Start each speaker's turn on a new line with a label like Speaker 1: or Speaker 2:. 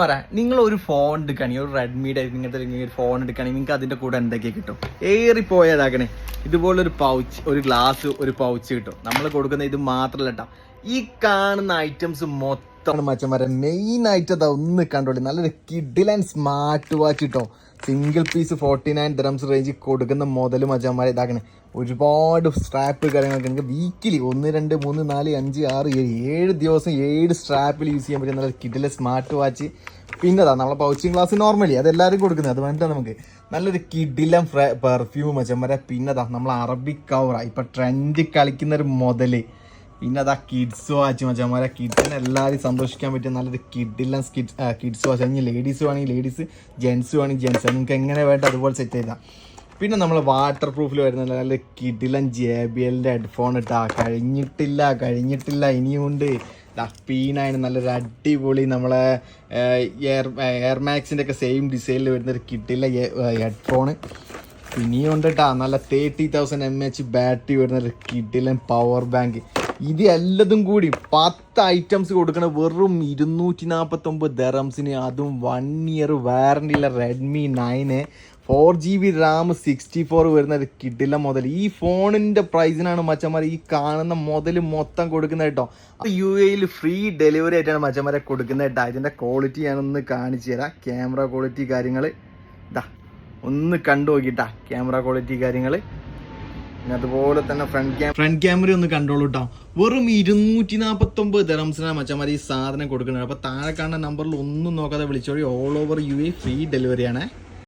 Speaker 1: പറ നിങ്ങൾ ഒരു ഫോൺ എടുക്കുകയാണെങ്കിൽ ഒരു റെഡ്മിയുടെ ഇങ്ങനത്തെ ഒരു ഫോൺ എടുക്കുകയാണെങ്കിൽ നിങ്ങൾക്ക് അതിന്റെ കൂടെ എന്തൊക്കെ കിട്ടും? ഏറിപ്പോയതാകണേ ഇതുപോലൊരു പൗച്ച് ഒരു ഗ്ലാസ് ഒരു പൗച്ച് കിട്ടും. നമ്മൾ കൊടുക്കുന്ന ഇത് മാത്രമല്ല കേട്ടോ ഈ കാണുന്ന ഐറ്റംസ് മൊത്തം മച്ചന്മാരെ. മെയിൻ ആയിട്ട് അതാ ഒന്ന് കണ്ടോളി നല്ലൊരു കിഡിൽ ആൻഡ് സ്മാർട്ട് വാച്ച് കിട്ടും single piece forty nine dirhams റേഞ്ചിൽ കൊടുക്കുന്ന മുതൽ മച്ചന്മാരെ ഇതാക്കണേ. ഒരുപാട് സ്ട്രാപ്പ് കാര്യങ്ങളൊക്കെ നിങ്ങൾക്ക് വീക്കിലി ഒന്ന് രണ്ട് മൂന്ന് നാല് അഞ്ച് ആറ് ഏഴ് ഏഴ് ദിവസം ഏഴ് സ്ട്രാപ്പിൽ യൂസ് ചെയ്യാൻ പറ്റുന്ന നല്ല കിഡിലെ സ്മാർട്ട് വാച്ച് പിന്നെ അതാ നമ്മളെ പൗച്ചിങ് ഗ്ലാസ് നോർമലി അത് എല്ലാവരും കൊടുക്കുന്നത്. അത് വേണ്ട നമുക്ക്. നല്ലൊരു കിഡിലം പെർഫ്യൂം മച്ചന്മാരെ. പിന്നെ അതാ നമ്മൾ അറബിക് കവറ ഇപ്പം ട്രെൻഡ് കളിക്കുന്ന ഒരു മുതൽ പിന്നെ അതാ കിഡ്സ് വാച്ച് മച്ചന്മാരെ കിഡ്സിനെ എല്ലാവരും സന്തോഷിക്കാൻ പറ്റിയ നല്ലൊരു കിഡില്ലാം കിഡ്സ് കിഡ്സ് വാച്ച് അല്ലെങ്കിൽ ലേഡീസ് വേണമെങ്കിൽ ലേഡീസ് ജെൻസ് വേണമെങ്കിൽ ജെൻസ് നിങ്ങൾക്ക് എങ്ങനെ വേണ്ട അതുപോലെ സെറ്റ് ചെയ്താൽ പിന്നെ നമ്മൾ വാട്ടർ പ്രൂഫിൽ വരുന്ന നല്ല കിഡിലൻ ജെ ബി എല്ലിന്റെ ഹെഡ്ഫോൺ ഇട്ടാ. കഴിഞ്ഞിട്ടില്ല കഴിഞ്ഞിട്ടില്ല ഇനിയുണ്ട് പീനാണ് നല്ലൊരു അടിപൊളി നമ്മളെ എയർ എയർ മാക്സിന്റെ ഒക്കെ സെയിം ഡിസൈനിൽ വരുന്ന ഒരു കിഡിലെ ഹെഡ്ഫോണ് ഇനിയുണ്ട് കേട്ടാ നല്ല thirty thousand M H battery വരുന്ന ഒരു കിഡിലൻ പവർ ബാങ്ക് ഇത് എല്ലാതും കൂടി പത്ത് ഐറ്റംസ് കൊടുക്കണ വെറും ഇരുന്നൂറ്റി നാൽപ്പത്തൊമ്പത് ദറംസിന് അതും വൺ ഇയർ വാറണ്ടി ഉള്ള Redmi nine four G B RAM sixty four വരുന്ന ഒരു കിഡില മുതൽ ഈ ഫോണിന്റെ പ്രൈസിനാണ് മച്ചന്മാർ ഈ കാണുന്ന മുതൽ മൊത്തം കൊടുക്കുന്നത് കേട്ടോ. യു എയിൽ ഫ്രീ ഡെലിവറി ആയിട്ടാണ് മച്ചന്മാരെ കൊടുക്കുന്നത് കേട്ടോ. അതിന്റെ ക്വാളിറ്റി ഞാനൊന്ന് കാണിച്ചു തരാം. ക്യാമറ ക്വാളിറ്റി കാര്യങ്ങൾ ഇതാ ഒന്ന് കണ്ടു നോക്കിട്ടാ ക്യാമറ ക്വാളിറ്റി കാര്യങ്ങൾ പിന്നെ അതുപോലെ തന്നെ ഫ്രണ്ട് ക്യാം ഫ്രണ്ട് ക്യാമറ ഒന്ന് കണ്ടോളൂ കേട്ടോ വെറും ഇരുന്നൂറ്റി നാൽപ്പത്തി ഒമ്പത് ദറംസിനാണ് മച്ചന്മാർ ഈ സാധനം കൊടുക്കുന്നത്. അപ്പൊ താഴെ കാണുന്ന നമ്പറിൽ ഒന്നും നോക്കാതെ വിളിച്ചോളി. All over U A free delivery ആണ്.